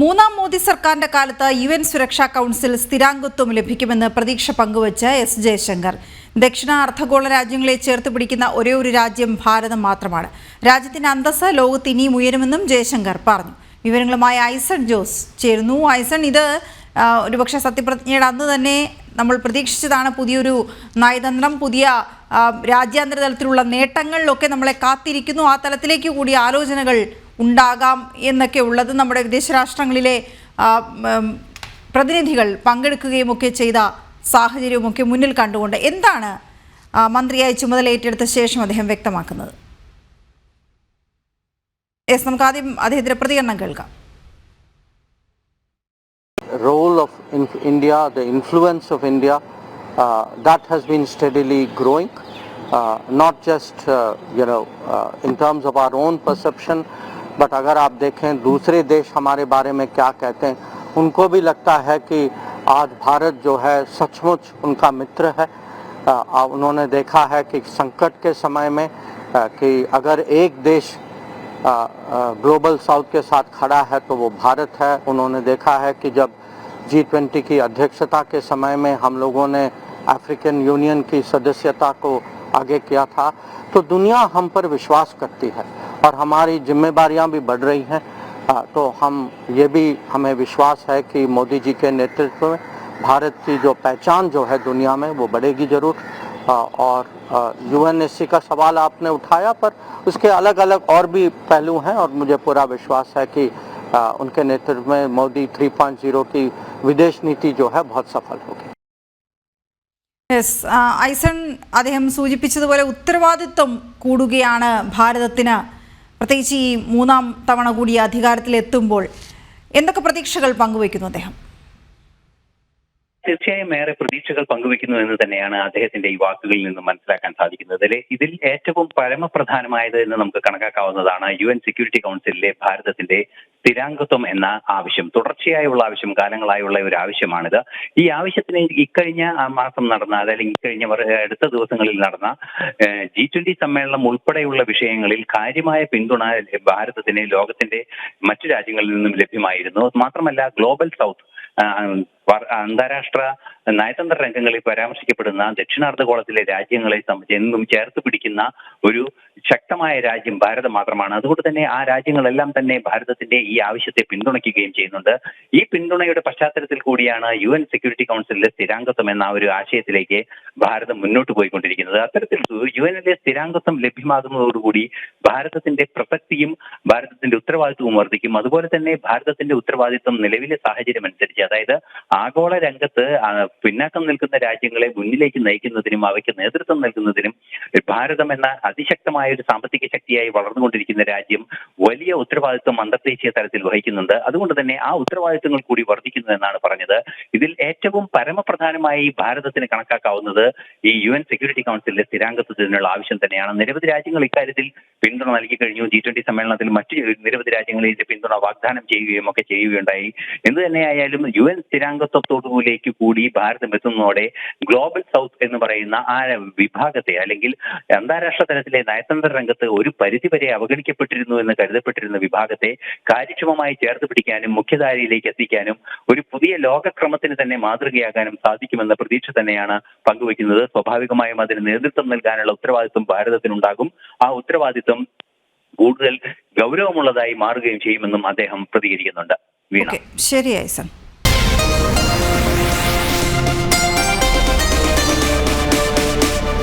മൂന്നാം മോദി സർക്കാരിന്റെ കാലത്ത് യു എൻ സുരക്ഷാ കൗൺസിൽ സ്ഥിരാംഗത്വം ലഭിക്കുമെന്ന് പ്രതീക്ഷ പങ്കുവച്ച് എസ് ജയശങ്കർ. ദക്ഷിണ അർദ്ധഗോള രാജ്യങ്ങളെ ചേർത്ത് പിടിക്കുന്ന ഒരേ ഒരു രാജ്യം ഭാരതം മാത്രമാണ്. രാജ്യത്തിന്റെ അന്തസ് ലോകത്ത് ഇനിയും ഉയരുമെന്നും ജയശങ്കർ പറഞ്ഞു. വിവരങ്ങളുമായി ഐസൺ ജോസ് ചേരുന്നു. ഐസൺ ഇത് ഒരുപക്ഷെ സത്യപ്രതിജ്ഞയുടെ അന്ന് തന്നെ നമ്മൾ പ്രതീക്ഷിച്ചതാണ് പുതിയൊരു നയതന്ത്രം പുതിയ രാജ്യാന്തര തലത്തിലുള്ള നേട്ടങ്ങളിലൊക്കെ നമ്മളെ കാത്തിരിക്കുന്നു. ആ തലത്തിലേക്ക് കൂടി ആലോചനകൾ ഉണ്ടാകാം എന്നൊക്കെ ഉള്ളത് നമ്മുടെ വിദേശ രാഷ്ട്രങ്ങളിലെ പ്രതിനിധികൾ പങ്കെടുക്കുകയും ഒക്കെ ചെയ്ത സാഹചര്യവുമൊക്കെ മുന്നിൽ കണ്ടുകൊണ്ട് എന്താണ് മന്ത്രിയായി ചുമതല ഏറ്റെടുത്ത ശേഷം അദ്ദേഹം വ്യക്തമാക്കുന്നത്? യെസ് നമുക്ക് ആദ്യം അദ്ദേഹത്തിന്റെ പ്രതികരണം കേൾക്കാം. Role of India India, influence of India that has that has growing not just uh, you know uh, in terms of our own perception, but अगर आप देखें दूसरे देश हमारे बारे में क्या कहते हैं उनको भी लगता है कि आज भारत जो है सचमुच उनका मित्र है। आ- उन्होंने देखा है कि संकट के समय में uh, कि अगर एक देश आ, ग्लोबल साउथ के साथ खड़ा है तो वो भारत है। उन्होंने देखा है कि जब जी ट्वेंटी की अध्यक्षता के समय में हम लोगों ने अफ्रीकन यूनियन की सदस्यता को आगे किया था तो दुनिया हम पर विश्वास करती है। और हमारी जिम्मेदारियां भी बढ़ रही हैं अ, तो हम ये भी हमें विश्वास है कि मोदी जी के नेतृत्व में भारत की जो पहचान जो है दुनिया में वो बढ़ेगी जरूर अ, और यूएनएससी का सवाल आपने उठाया पर उसके अलग अलग और भी पहलू हैं और मुझे पूरा विश्वास है कि अ, उनके नेतृत्व में मोदी 3.0 की विदेश नीति जो है बहुत सफल होगी യെസ് ആ, ഐസൺ അദ്ദേഹം സൂചിപ്പിച്ചതുപോലെ ഉത്തരവാദിത്വം കൂടുകയാണ് ഭാരതത്തിന് പ്രത്യേകിച്ച് ഈ മൂന്നാം തവണ കൂടി അധികാരത്തിലെത്തുമ്പോൾ എന്തൊക്കെ പ്രതീക്ഷകൾ പങ്കുവയ്ക്കുന്നു അദ്ദേഹം? തീർച്ചയായും ഏറെ പ്രതീക്ഷകൾ പങ്കുവെക്കുന്നു എന്ന് തന്നെയാണ് അദ്ദേഹത്തിന്റെ ഈ വാക്കുകളിൽ നിന്ന് മനസ്സിലാക്കാൻ സാധിക്കുന്നത്. അല്ലെ? ഇതിൽ ഏറ്റവും പരമപ്രധാനമായത് എന്ന് നമുക്ക് കണക്കാക്കാവുന്നതാണ് യു എൻ സെക്യൂരിറ്റി കൗൺസിലിലെ ഭാരതത്തിന്റെ സ്ഥിരാംഗത്വം എന്ന ആവശ്യം. തുടർച്ചയായുള്ള ആവശ്യം കാലങ്ങളായുള്ള ഒരു ആവശ്യമാണിത്. ഈ ആവശ്യത്തിന് ഇക്കഴിഞ്ഞ മാസം നടന്ന അതല്ലെങ്കിൽ ഇക്കഴിഞ്ഞ അടുത്ത ദിവസങ്ങളിൽ നടന്ന ജി ട്വന്റി സമ്മേളനം ഉൾപ്പെടെയുള്ള വിഷയങ്ങളിൽ കാര്യമായ പിന്തുണ ഭാരതത്തിന് ലോകത്തിന്റെ മറ്റു രാജ്യങ്ങളിൽ നിന്നും ലഭ്യമായിരുന്നു. മാത്രമല്ല ഗ്ലോബൽ സൗത്ത് അന്താരാഷ്ട്ര നയതന്ത്ര രംഗങ്ങളിൽ പരാമർശിക്കപ്പെടുന്ന ദക്ഷിണാർദ്ധഗോളത്തിലെ രാജ്യങ്ങളെ എന്നും ചേർത്ത് പിടിക്കുന്ന ഒരു ശക്തമായ രാജ്യം ഭാരതം മാത്രമാണ്. അതുകൊണ്ട് തന്നെ ആ രാജ്യങ്ങളെല്ലാം തന്നെ ഭാരതത്തിന്റെ ഈ ആവശ്യത്തെ പിന്തുണയ്ക്കുകയും ചെയ്യുന്നുണ്ട്. ഈ പിന്തുണയുടെ പശ്ചാത്തലത്തിൽ കൂടിയാണ് യു എൻ സെക്യൂരിറ്റി കൗൺസിലിലെ സ്ഥിരാംഗത്വം എന്ന ഒരു ആശയത്തിലേക്ക് ഭാരതം മുന്നോട്ട് പോയിക്കൊണ്ടിരിക്കുന്നത്. അത്തരത്തിൽ യു എനിലെ സ്ഥിരാംഗത്വം ലഭ്യമാകുന്നതോടുകൂടി ഭാരതത്തിന്റെ പ്രസക്തിയും ഭാരതത്തിന്റെ ഉത്തരവാദിത്വവും വർദ്ധിക്കും. അതുപോലെ തന്നെ ഭാരതത്തിന്റെ ഉത്തരവാദിത്വം നിലവിലെ സാഹചര്യം അനുസരിച്ച് അതായത് ആഗോള രംഗത്ത് പിന്നാക്കം നിൽക്കുന്ന രാജ്യങ്ങളെ മുന്നിലേക്ക് നയിക്കുന്നതിനും അവയ്ക്ക് നേതൃത്വം നൽകുന്നതിനും ഭാരതം എന്ന അതിശക്തമായ ഒരു സാമ്പത്തിക ശക്തിയായി വളർന്നുകൊണ്ടിരിക്കുന്ന രാജ്യം വലിയ ഉത്തരവാദിത്വം അന്തർദേശീയ തലത്തിൽ വഹിക്കുന്നുണ്ട്. അതുകൊണ്ട് തന്നെ ആ ഉത്തരവാദിത്വങ്ങൾ കൂടി വർദ്ധിക്കുന്നു എന്നാണ് പറഞ്ഞത്. ഇതിൽ ഏറ്റവും പരമപ്രധാനമായി ഭാരതത്തിന് കണക്കാക്കാവുന്നത് ഈ യു എൻ സെക്യൂരിറ്റി കൗൺസിലിലെ സ്ഥിരാംഗത്വത്തിനുള്ള ആവശ്യം തന്നെയാണ്. നിരവധി രാജ്യങ്ങൾ ഇക്കാര്യത്തിൽ പിന്തുണ നൽകി കഴിഞ്ഞു. ജി ട്വന്റി സമ്മേളനത്തിൽ മറ്റു നിരവധി രാജ്യങ്ങൾ ഇതിന്റെ പിന്തുണ വാഗ്ദാനം ചെയ്യുകയും ഒക്കെ ചെയ്യുകയുണ്ടായി. എന്ത് തന്നെയായാലും യു എൻ സ്ഥിരാംഗത്വത്തോടുലേക്ക് കൂടി ഭാരതം എത്തുന്നതോടെ ഗ്ലോബൽ സൗത്ത് എന്ന് പറയുന്ന ആ വിഭാഗത്തെ അല്ലെങ്കിൽ അന്താരാഷ്ട്ര തലത്തിലെ നയതന്ത്ര രംഗത്ത് ഒരു പരിധിവരെ അവഗണിക്കപ്പെട്ടിരുന്നു എന്ന് കരുതപ്പെട്ടിരുന്ന വിഭാഗത്തെ കാര്യക്ഷമമായി ചേർത്ത് പിടിക്കാനും മുഖ്യധാരയിലേക്ക് എത്തിക്കാനും ഒരു പുതിയ ലോകക്രമത്തിന് തന്നെ മാതൃകയാകാനും സാധിക്കുമെന്ന പ്രതീക്ഷ തന്നെയാണ് പങ്കുവയ്ക്കുന്നത്. സ്വാഭാവികമായും അതിന് നേതൃത്വം നൽകാനുള്ള ഉത്തരവാദിത്വം ഭാരതത്തിനുണ്ടാകും. ആ ഉത്തരവാദിത്വം കൂടുതൽ ഗൗരവമുള്ളതായി മാറുകയും ചെയ്യുമെന്നും അദ്ദേഹം പ്രതികരിക്കുന്നുണ്ട്. വീണ. ശരി ഐസൺ